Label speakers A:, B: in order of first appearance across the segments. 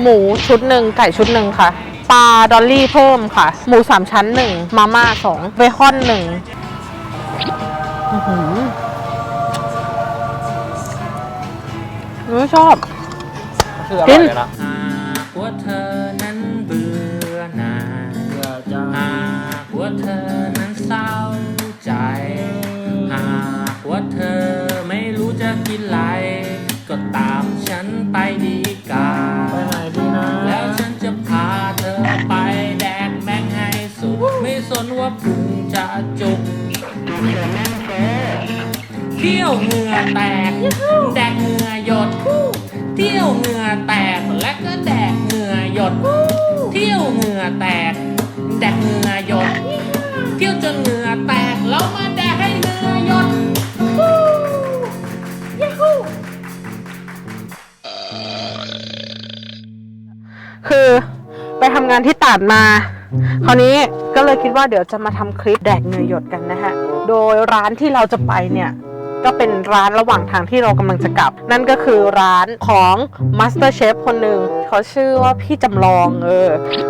A: หมูชุดหนึ่งไก่ชุดหนึ่งค่ะ ปลาดอลลี่เพิ่มค่ะ หมูสามชั้นหนึ่งมาม่าสองเบคอนหนึ่งอื้อหือหนูชอบ
B: คืออ
A: กิ
B: ร่อย
A: น
B: เลยนะ จะ
C: จุกเที่ยวเหงื่อแตก แดกเหงื่อหยด เที่ยวเหงื่อแตกและก็แดกเหงื่อหยด เที่ยวเหงื่อแตก แดกเหงื่อหยด เที่ยวจนเหงื่อแตกแล้วมาแดกให้เหงื่อหยด
A: คือไปทำงานที่ตราดมา คราวนี้ก็เลยคิดว่าเดี๋ยวจะมาทำคลิปแดกเนยหยดกันนะฮะ โดยร้านที่เราจะไปเนี่ย ก็เป็นร้านระหว่างทางที่เรากำลังจะกลับ นั่นก็คือร้านของ Master Chef คนหนึ่งเขาชื่อว่าพี่จำลองเออ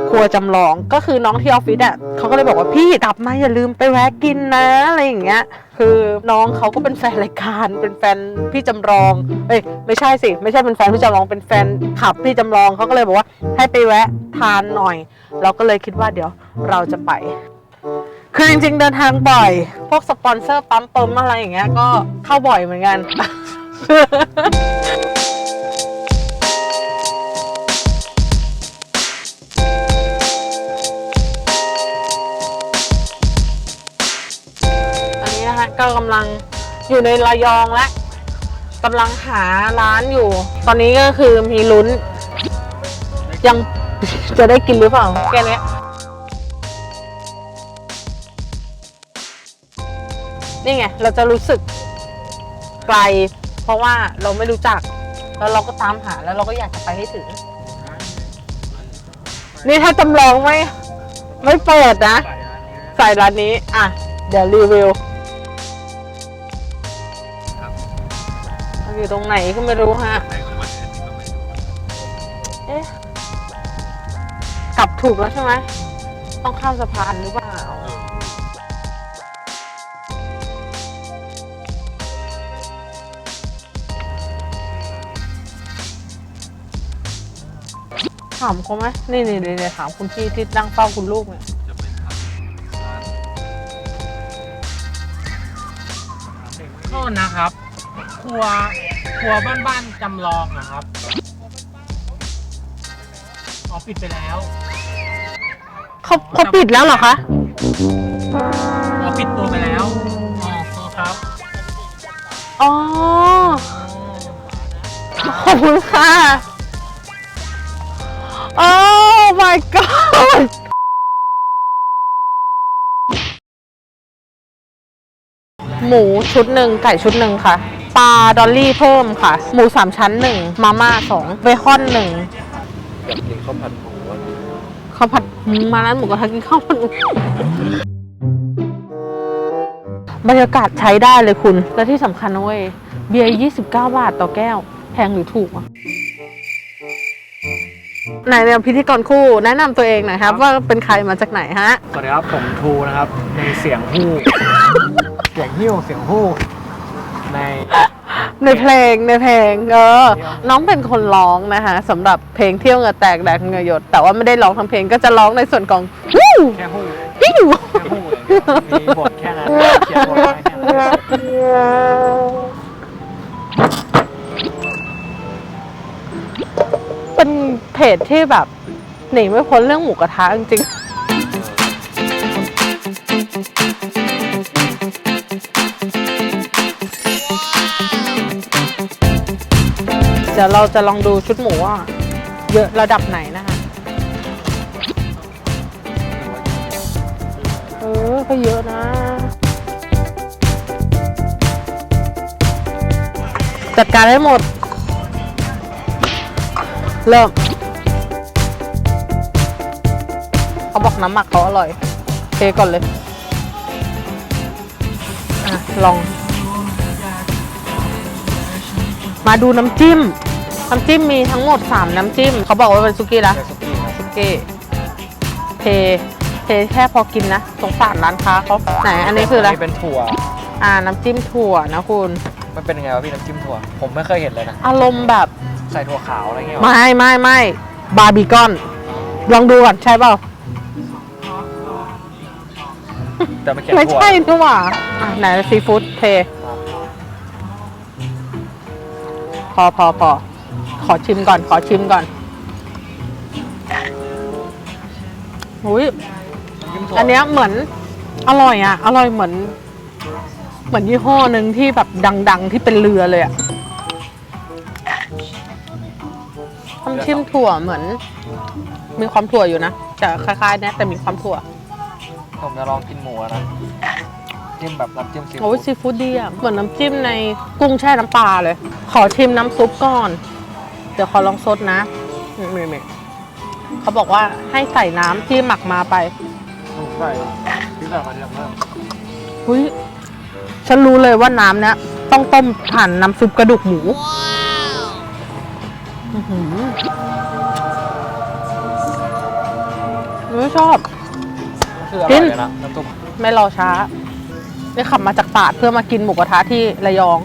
A: ครัวจำลองก็คือน้องที่ออฟฟิศอะเขาก็เลยบอกว่าพี่กลับมาอย่าลืมไปแวะกินนะอะไรอย่างเงี้ยคือน้องเขาก็เป็นแฟนรายการเป็นแฟนพี่จำลองเอ้ยไม่ใช่สิ ไม่ใช่เป็นแฟนพี่จำลองเป็นแฟนขับพี่จำลองเขาก็เลยบอกว่าให้ไปแวะทานหน่อย เราก็เลยคิดว่าเดี๋ยวเราจะไป คือจริงๆเดินทางบ่อย พวกสปอนเซอร์ปั๊มเปิมอะไรอย่างเงี้ยก็เข้าบ่อยเหมือนกัน อันนี้นะคะก็กำลังอยู่ในระยองและกำลังหาร้านอยู่ ตอนนี้ก็คือมีลุ้น ยัง จะได้กินหรือเปล่าแกเนี้ย นี่ไงเราจะรู้สึกไกล เพราะว่าเราไม่รู้จัก แล้วเราก็ตามหาแล้วเราก็อยากจะไปให้ถึง นี่ถ้าจำลองไม่ไม่เปิดนะ ใส่ร้านนี้ อะ เดี๋ยวรีวิวอยู่ตรงไหนก็ไม่รู้ฮะ เอ๊ะ กลับถูกแล้วใช่ไหม ต้องข้ามสะพานหรือเปล่า ถามเขาไหมนี่นี่นี่ถามคุณพี่ที่นั่งเฝ้าคุณลูกเนี่ย
B: โทษนะครับ ครัว ครัวบ้านๆจำลองนะครับอ๋อปิดไปแล้ว
A: เขาเขาปิดแล้วเหรอคะ
B: อ๋อปิดตัวไปแล้ว อ๋อครับ
A: อ๋อ ขอบคุณค่ะ โอ้ my god หมูชุดหนึ่งไก่ชุดหนึ่งค่ะ ปลาดอลลี่เพิ่มค่ะ หมูสามชั้นหนึ่งมาม่าสองเบคอนหนึ่ง
B: อยากกินข้าวผัดหมูอะ
A: ข้าวผัดมาร้านหมูกระทะกินข้าวผัดหมูบรรยากาศใช้ได้เลยคุณ และที่สำคัญนะเว้ย เบียร์ 29 บาทต่อแก้ว แพงหรือถูกอะ ไหนเนี่ยพิธีกรคู่แนะนำตัวเองหน่อยครับ ว่าเป็นใครมาจากไหนฮะ
B: สวัสดีครับผมทูนะครับ ในเสียงฮู้ เสียงหิ้วเสียงฮู้ ใน
A: ในเพลงในเพลงเออ น้องเป็นคนร้องนะคะสำหรับเพลงเที่ยวเหงือแตกแดกเหงือหยด แต่ว่าไม่ได้ร้องทั้งเพลงก็จะร้องในส่วนของวู้
B: แค่ฮู้
A: ปิ้ว
B: แค่ฮู้อย่างเดียวมีบทแค่นั้นเขียนบทไว้แค่นั้น
A: เป็นเพจที่แบบหนีไม่พ้นเรื่องหมูกระทะจริงๆเดี๋ยวเราจะลองดูชุดหมูว่าเยอะระดับไหนนะคะเออก็เยอะนะ จัดการให้หมด เริ่ม เขาบอกน้ำหมักเขาอร่อย เทก่อนเลยอะลอง มาดูน้ำจิ้ม น้ำจิ้มมีทั้งหมด 3 น้ำจิ้ม เขาบอกว่าเป็นซุกี้ละ
B: เป็นซุกี้ครับ
A: ซุกี้เท เทแค่พอกินนะสงสารร้านค้าเขาไหนอันนี้คืออะไร
B: นนี้เป็นถั่ว
A: อ่า น้ำจิ้มถั่วนะคุณ
B: มันเป็นยังไงวะพี่น้ำจิ้มถั่ว ผมไม่เคยเห็นเลยนะ
A: อารมณ์แบบ
B: ใส่ถั่วขาวอะไรเงี้ยหรอ
A: ไม่ไม่ไม่บาร์บีคอน ลองดูก่อนใช่เปล่า
B: แต่มันเขียน
A: ไม่
B: ถั่ว
A: ใช่นี่หว่าอะไหนซีฟู้ดเท พอพอพอขอชิมก่อน ขอชิมก่อนอุ้ย
B: น้ำจิ้มถั่ว
A: อันเนี้ยเหมือนอร่อยอะ อร่อยเหมือน เหมือนยี่ห้อหนึ่งที่แบบดัง ๆ ที่เป็นเรือเลยอะ น้ำชิมถั่วเหมือน มีความถั่วอยู่นะแต่คล้ายๆนะแต่มีความถั่ว
B: ผมจะลองกินหมูอะนะจิ้มแบบน้ำจิ้มซี
A: โอ้
B: ฟู้
A: ย
B: ด
A: ซีฟู้ดดีอะเหมือนน้ำจิ้มในกุ้งแช่น้ำปลาเลย ขอชิมน้ำซุปก่อน เดี๋ยวขอลองซดนะนี่นี่เขาบอกว่าให้ใส่น้ำที่หมักมาไป
B: ใส่พริกแบบกระเทียมเพิ่ม
A: อุ้ยฉันรู้เลยว่าน้ำเนี้ยต้องต้มผ่านน้ำซุปกระดูกหมูอื้อ หือไม่ชอบ
B: คืออร่อยเลยนะน้ำซุป
A: ไม่รอช้านี่ขับมาจากตราดเพื่อมากินหมูกระทะที่ระยอง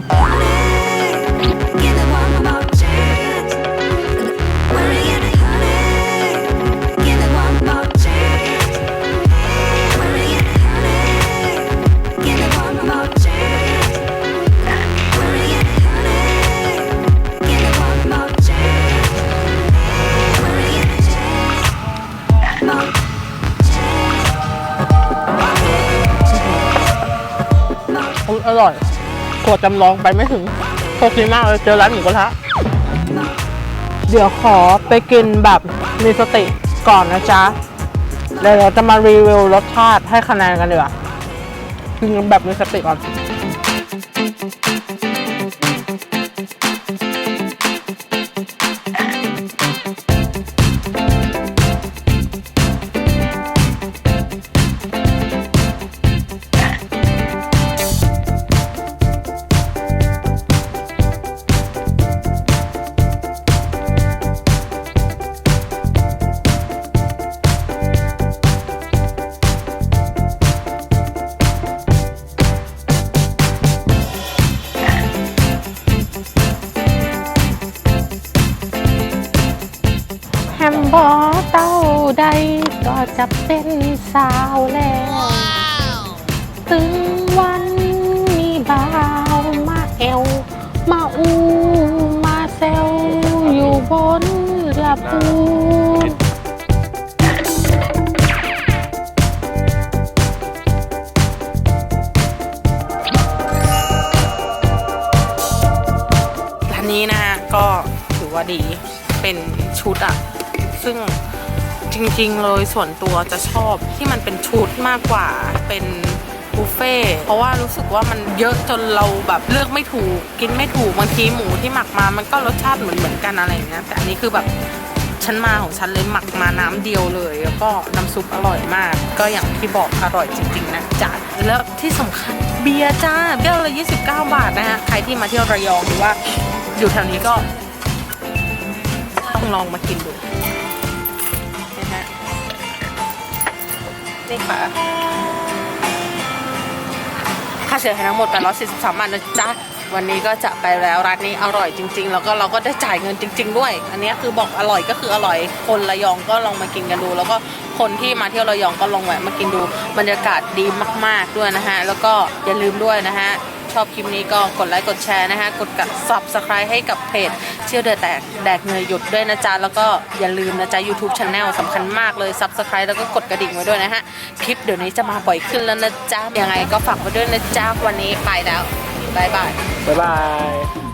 A: ออร่อยกดจำลองไปไม่ถึงโชคดีมากเลยเจอร้านหมูกระทะเดี๋ยวขอไปกินแบบมีสติก่อนนะจ๊ะเดี๋ยวเราจะมารีวิวรสชาติให้คะแนนกันดีกว่ากินแบบมีสติก่อน ใดก็จะเป็นสาวแล้วถึงวันมีบ่าวมาแอว มาอูมาเซลอยู่บนเรือปูร้านนี้นะฮะก็ถือว่าดีเป็นชุดอะซึ่ง จริง ๆ เลยส่วนตัวจะชอบที่มันเป็นชุดมากกว่าเป็นบุฟเฟ่เพราะว่ารู้สึกว่ามันเยอะจนเราแบบเลือกไม่ถูก กินไม่ถูกบางทีหมูที่หมักมามันก็รสชาติเหมือนเหมือนๆกันอะไรอย่างเงี้ยแต่อันนี้คือแบบฉันมาของฉันเลยหมักมาน้ำเดียวเลย แล้วก็น้ำซุปอร่อยมาก ก็อย่างที่บอกอร่อยจริง ๆ นะจ๊ะแล้วที่สำคัญเบียร์จ้าแก้วละ29บาทนะฮะใครที่มาเที่ยวระยองหรือว่าอยู่แถวนี้ก็ ต้องลองมากินดู นี่ค่ะ ค่าเสียหายทั้งหมด843บาทนะจ๊ะ วันนี้ก็จะไปแล้วร้านนี้อร่อยจริง ๆ แล้วก็เราก็ได้จ่ายเงินจริง ๆ ด้วย อันนี้คือบอกอร่อยก็คืออร่อย คนระยองก็ลองมากินกันดู แล้วก็คนที่มาเที่ยวระยองก็ลองแวะมากินดู บรรยากาศดีมาก ๆด้วยนะฮะ แล้วก็อย่าลืมด้วยนะฮะ ชอบคลิปนี้ก็กดไลค์กดแชร์นะคะกดกับ subscribe ให้กับเพจเชี่ยวเดือดแตกแดกเงยหยุดด้วยนะจ๊ะแล้วก็อย่าลืมนะจ๊ะ YouTube Channel สำคัญมากเลย subscribe แล้วก็กดกระดิ่งไว้ด้วยนะฮะคลิปเดี๋ยวนี้จะมาบ่อยขึ้นแล้วนะจ๊ะยังไงก็ฝากไว้ด้วยนะจ๊ะวันนี้ไปแล้วบายบาย
B: บายบาย